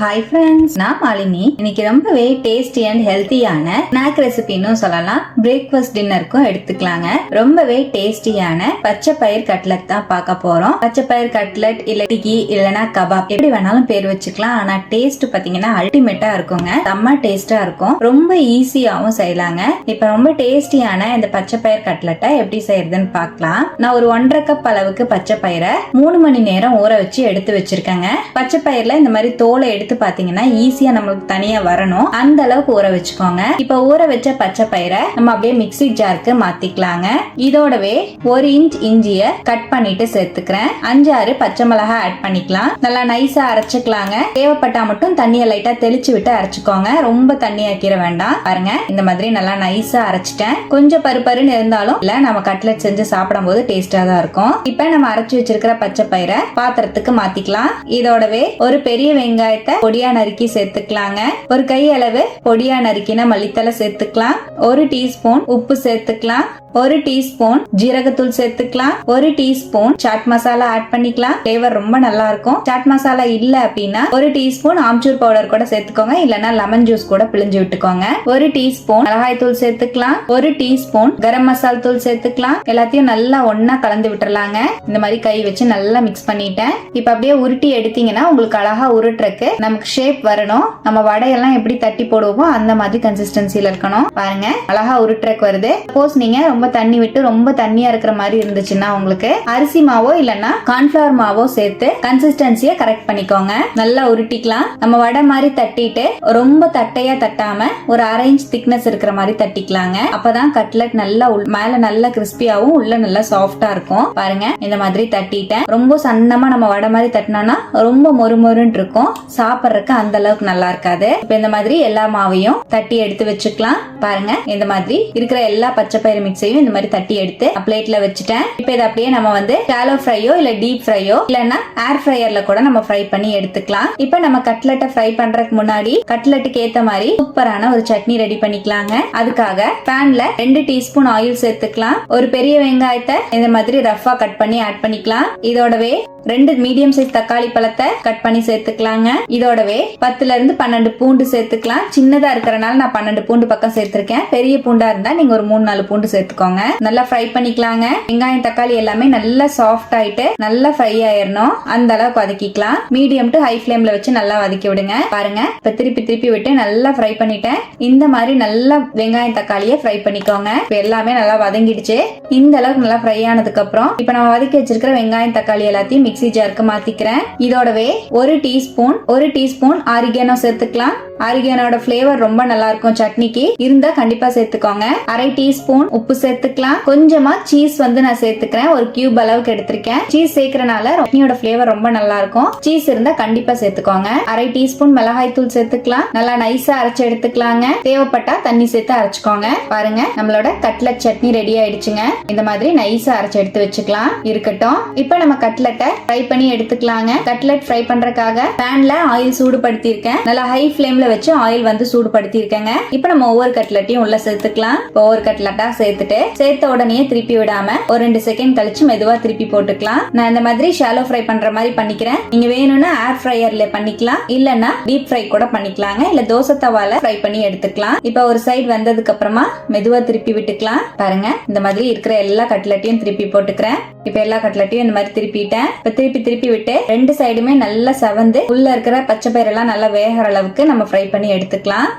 Hi friends நான் மாலினி. இன்னைக்கு ரொம்பவே டேஸ்டி அண்ட் ஹெல்த்தியான ஸ்நாக் ரெசிபின்னு சொல்லலாம். பிரேக்ஃபாஸ்ட் டின்னருக்கும் எடுத்துக்கலாங்க. ரொம்பவே டேஸ்டியான பச்சை பயிர் கட்லட் தான் பார்க்க போறோம். பச்சை பயிர் கட்லட் இல்ல டிக்கி இல்லனா கபாப். எப்படி வேணாலும் பேர் வச்சுக்கலாம். ஆனா டேஸ்ட் பாத்தீங்கன்னா அல்டிமேட்டா இருக்குங்க. செம்ம டேஸ்டா இருக்கும். ரொம்ப ஈஸியாவும் செய்யலாங்க. இப்ப ரொம்ப டேஸ்டியான இந்த பச்சை பயிர் கட்லட்டை எப்படி செய்யறதுன்னு பார்க்கலாம். நான் ஒரு ஒன்றரை கப் அளவுக்கு பச்சை பயிரை மூணு மணி நேரம் ஊற வச்சு எடுத்து வச்சிருக்கேங்க. பச்சை பயிர்ல இந்த மாதிரி தோலை எடுத்து பாத்தீங்கன்னா ஈஸியா நம்மளுக்கு தனியா வரணும். அந்த அளவுக்கு ஊற வச்சுக்கோங்க. இப்ப ஊற வச்ச பச்சை பயிரை நம்ம அப்படியே மிக்சி ஜாருக்கு மாத்திக்கலாங்க. இதோடவே ஒரு இன்ச் இஞ்சிய கட் பண்ணிட்டு சேர்த்துக்கிறேன். அஞ்சாறு பச்சை மிளகாய் ஆட் பண்ணிக்கலாம். நல்லா நைஸா அரைச்சுக்கலாங்க. தேவைப்பட்டா மட்டும் தண்ணியை லைட்டா தெளிச்சு விட்டு அரைச்சுக்கோங்க. ரொம்ப தண்ணி ஆக்கிட வேண்டாம். பாருங்க இந்த மாதிரி நல்லா நைஸா அரைச்சிட்டேன். கொஞ்சம் பருப்பருன்னு இருந்தாலும் இல்ல நம்ம கட்லெட் செஞ்சு சாப்பிடும் போது டேஸ்டா தான் இருக்கும். இப்ப நம்ம அரைச்சு வச்சிருக்கிற பச்சை பயிரை பாத்திரத்துக்கு மாத்திக்கலாம். இதோடவே ஒரு பெரிய வெங்காயத்தை பொடியா நறுக்கி சேர்த்துக்கலாங்க. ஒரு கை அளவு பொடியா நறுக்கின மல்லித்தலை சேர்த்துக்கலாம். ஒரு டீஸ்பூன் உப்பு சேர்த்துக்கலாம். ஒரு டீஸ்பூன் ஜீரகத்தூள் சேர்த்துக்கலாம். ஒரு டீஸ்பூன் சாட் மசாலா ஆட் பண்ணிக்கலாம். ஃபிளேவர் ரொம்ப நல்லா இருக்கும் சாட் மசாலா இல்ல அப்படின்னா ஒரு டீஸ்பூன் ஆம்ச்சூர் பவுடர் கூட சேர்த்துக்கோங்க. இல்லனா லெமன் ஜூஸ் கூட பிழிஞ்சு விட்டுக்கோங்க. ஒரு டீஸ்பூன் மிளகாய் தூள் சேர்த்துக்கலாம். ஒரு டீஸ்பூன் கரம் மசால் தூள் சேர்த்துக்கலாம். எல்லாத்தையும் நல்லா ஒன்னா கலந்து விட்டுறலாங்க. இந்த மாதிரி கை வச்சு நல்லா மிக்ஸ் பண்ணிட்டேன். இப்ப அப்படியே உருட்டி எடுத்தீங்கன்னா உங்களுக்கு அழகா உருட்டுறக்கு நமக்கு ஷேப் வரணும். நம்ம வடையெல்லாம் எப்படி தட்டி போடுவோமோ அந்த மாதிரி கன்சிஸ்டன்சியில இருக்கணும். பாருங்க அழகா உருட்டுறக்கு வருது. சப்போஸ் நீங்க ரொம்ப தண்ணி விட்டு ரொம்ப தண்ணியா இருக்கிற மாதிரி இருந்துச்சுன்னா உங்களுக்கு அரிசி மாவோ இல்லைன்னா கார்ன்ஃபிளவர் மாவோ சேர்த்து கன்சிஸ்டன்சியை கரெக்ட் பண்ணிக்கோங்க. நல்லா உருட்டிக்கலாம். நம்ம வடை மாதிரி தட்டிட்டு ரொம்ப தட்டையா தட்டாம ஒரு அரை இன்ச் திக்னஸ் இருக்கிற மாதிரி தட்டிக்கலாங்க. அப்பதான் கட்லெட் நல்லா உள்- மேல நல்லா கிறிஸ்பியாவும் உள்ள நல்லா சாஃப்டா இருக்கும். பாருங்க இந்த மாதிரி தட்டிட்டேன். ரொம்ப சன்னமா நம்ம வடை மாதிரி தட்டினோம்னா ரொம்ப மொறுமொறுன்னு இருக்கும். சாப்பிட்றதுக்கு அந்த அளவுக்கு நல்லா இருக்காது. இப்போ இந்த மாதிரி எல்லா மாவையும் தட்டி எடுத்து வச்சுக்கலாம். பாருங்க இந்த மாதிரி இருக்கிற எல்லா பச்சை பயிறு மிக்ஸையும் இந்த மாதிரி தட்டி எடுத்து பிளேட்ல வச்சுட்டேன். இப்போ இதை அப்படியே நம்ம வந்து ஷாலோ ஃப்ரையோ இல்ல டீப் ஃப்ரையோ இல்லைன்னா ஏர் ஃப்ரையர்ல கூட நம்ம ஃப்ரை பண்ணி எடுத்துக்கலாம். இப்போ நம்ம கட்லெட்டை ஃப்ரை பண்றதுக்கு முன்னாடி கட்லெட்டுக்கு ஏத்த மாதிரி சூப்பரான ஒரு சட்னி ரெடி பண்ணிக்கலாங்க. அதுக்காக பேன்ல ரெண்டு டீஸ்பூன் ஆயில் சேர்த்துக்கலாம். ஒரு பெரிய வெங்காயத்தை இந்த மாதிரி ரஃபா கட் பண்ணி ஆட் பண்ணிக்கலாம். இதோடவே ரெண்டு மீடியம் சைஸ் தக்காளி பழத்தை கட் பண்ணி சேர்த்துக்கலாங்க. இதோடவே பத்துல இருந்து பன்னெண்டு பூண்டு சேர்த்துக்கலாம். சின்னதா இருக்கிறனால நான் பன்னெண்டு பூண்டு பக்கம் சேர்த்திருக்கேன். பெரிய பூண்டா இருந்தா நீங்க ஒரு மூணு நாலு பூண்டு சேர்த்துக்கோங்க. நல்லா ஃப்ரை பண்ணிக்கலாங்க. வெங்காயம் தக்காளி எல்லாமே நல்லா சாஃப்ட் ஆயிட்டு நல்லா ஃப்ரை ஆயிடணும் அந்த அளவுக்கு வதக்கிக்கலாம். மீடியம் டு ஹை ஃபிளேம்ல வச்சு நல்லா வதக்கி விடுங்க. பாருங்க. இப்ப திருப்பி திருப்பி விட்டு நல்லா ஃப்ரை பண்ணிட்டேன். இந்த மாதிரி நல்லா வெங்காயம் தக்காளியை ஃப்ரை பண்ணிக்கோங்க. இப்ப எல்லாமே நல்லா வதங்கிடுச்சு. இந்த அளவுக்கு நல்லா ஃப்ரை ஆனதுக்கு அப்புறம் இப்ப நம்ம வதக்கி வச்சிருக்கிற வெங்காயம் தக்காளி எல்லாத்தையும் மிக்சி ஜாருக்கு மாத்திக்கிறேன். இதோடவே ஒரு டீஸ்பூன் ஒரு டீஸ்பூன் ஆரிகேனோ சேர்த்துக்கலாம். ஆரிகேனோட பிளேவர் ரொம்ப நல்லா இருக்கும் சட்னிக்கு. இருந்தா கண்டிப்பா சேர்த்துக்கோங்க. அரை டீஸ்பூன் உப்பு சேர்த்துக்கலாம். கொஞ்சமா சீஸ் வந்து நான் சேர்த்துக்கிறேன். ஒரு கியூப் அளவுக்கு எடுத்திருக்கேன். சீஸ் சேர்க்கறனால சட்னியோட பிளேவர் ரொம்ப நல்லா இருக்கும் சீஸ் இருந்தா கண்டிப்பா சேர்த்துக்கோங்க. அரை டீஸ்பூன் மிளகாய் தூள் சேர்த்துக்கலாம். நல்லா நைஸா அரைச்சு எடுத்துக்கலாங்க. தேவைப்பட்டா தண்ணி சேர்த்து அரைச்சுக்கோங்க. பாருங்க நம்மளோட கட்லட் சட்னி ரெடி ஆயிடுச்சுங்க. இந்த மாதிரி நைஸா அரைச்சு எடுத்து வச்சுக்கலாம். இருக்கட்டும். இப்போ நம்ம கட்லெட்டை ஃப்ரை பண்ணி எடுத்துக்கலாங்க. கட்லெட் ஃப்ரை பண்றதுக்காக பேன்ல ஆயில் சூடுபடுத்தியிருக்கேன். நல்லா ஹை ஃப்ளேம்ல வச்சு ஆயில் வந்து சூடுபடுத்திருக்கேங்க இப்போ நம்ம ஒவ்வொரு கட்லெட்டையும் உள்ள சேர்த்துக்கலாம். ஒவ்வொரு கட்லெட்டா சேர்த்துட்டு சேர்த்த உடனே திருப்பி விடாம ஒரு ரெண்டு செகண்ட் கழிச்சு மெதுவா திருப்பி போட்டுக்கலாம். நான் இந்த மாதிரி ஷாலோ ஃப்ரை பண்ற மாதிரி பண்ணிக்கிறேன். நீங்க வேணும்னா ஏர் ஃப்ரையர்ல பண்ணிக்கலாம். இல்லனா டீப் ஃப்ரை கூட பண்ணிக்கலாங்க. இல்ல தோசை தவால ஃப்ரை பண்ணி எடுத்துக்கலாம். இப்போ ஒரு சைடு வந்ததுக்கு அப்புறமா மெதுவா திருப்பி விட்டுக்கலாம். பாருங்க இந்த மாதிரி இருக்கிற எல்லா கட்லெட்டையும் திருப்பி போட்டுக்கிறேன். இப்ப எல்லா கட்லெட்டையும் இந்த மாதிரி திருப்பிட்டேன். இப்ப திருப்பி திருப்பி விட்டு ரெண்டு சைடுமே நல்லா செவந்து உள்ள இருக்கிற பச்சை பயிரெல்லாம் நல்லா வேகிற அளவுக்கு நம்ம ஃப்ரை பண்ணி எடுத்துக்கலாம்.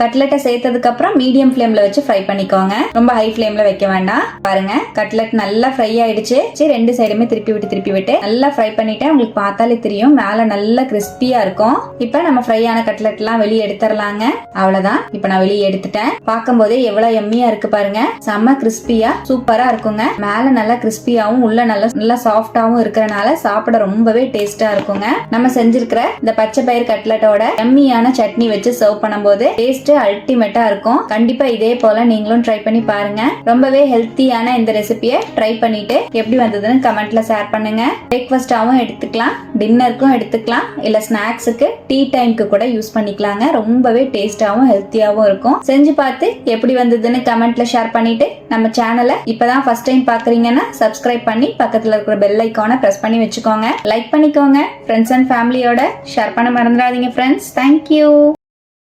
கட்லெட்டை சேர்த்ததுக்கு அப்புறம் மீடியம் ஃப்ளேம்ல வச்சு ஃப்ரை பண்ணிக்கோங்க. ரொம்ப ஹை ஃப்ளேம்ல வைக்க வேண்டாம். பாருங்க கட்லெட் நல்லா ஃப்ரை ஆயிடுச்சு. சரி ரெண்டு சைடுமே திருப்பி விட்டு திருப்பி விட்டு. நல்லா ஃப்ரை பண்ணிட்டேன். உங்களுக்கு பார்த்தாலே தெரியும். மேல நல்லா கிறிஸ்பியா இருக்கும். இப்போ நம்ம ஃப்ரை ஆன கட்லெட் எல்லாம் வெளியே எடுத்துடலாங்க. அவ்வளவுதான். இப்போ நான் வெளியே எடுத்துட்டேன். பார்க்கும்போதே எவ்வளவு எம்மியா இருக்கு பாருங்க. செம்ம கிறிஸ்பியா சூப்பரா இருக்குங்க. மேல நல்லா கிறிஸ்பியாவும் உள்ள நல்லா நல்லா சாஃப்டாவும் இருக்கிறனால சாப்பிட ரொம்பவே டேஸ்டா இருக்குங்க. நம்ம செஞ்சிருக்கிற இந்த பச்சை பயிர் கட்லெட்டோட எம்மியான சட்னி வச்சு சர்வ் பண்ணும்போது டேஸ்ட் டேஸ்ட் அல்டிமேட்டா இருக்கும். கண்டிப்பா இதே போல நீங்களும் ட்ரை பண்ணி பாருங்க. ரொம்பவே ஹெல்த்தியான இந்த ரெசிபியை ட்ரை பண்ணிட்டு எப்படி வந்ததுன்னு கமெண்ட்ல ஷேர் பண்ணுங்க. பிரேக்ஃபாஸ்டாவும் எடுத்துக்கலாம். டின்னருக்கும் எடுத்துக்கலாம். இல்ல ஸ்நாக்ஸுக்கு டீ டைம்க்கு கூட யூஸ் பண்ணிக்கலாங்க. ரொம்பவே டேஸ்டாவும் ஹெல்த்தியாவும் இருக்கும். செஞ்சு பார்த்து எப்படி வந்ததுன்னு கமெண்ட்ல ஷேர் பண்ணிட்டு நம்ம சேனலை இப்பதான் ஃபர்ஸ்ட் டைம் பாக்குறீங்கன்னா சப்ஸ்கிரைப் பண்ணி பக்கத்துல இருக்கிற பெல் ஐக்கானை பிரஸ் பண்ணி வச்சுக்கோங்க. லைக் பண்ணிக்கோங்க. ஃப்ரெண்ட்ஸ் அண்ட் ஃபேமிலியோட ஷேர் பண்ண மறந்துடாதீங்க ஃப்ரெண்ட்ஸ் தேங்க்யூ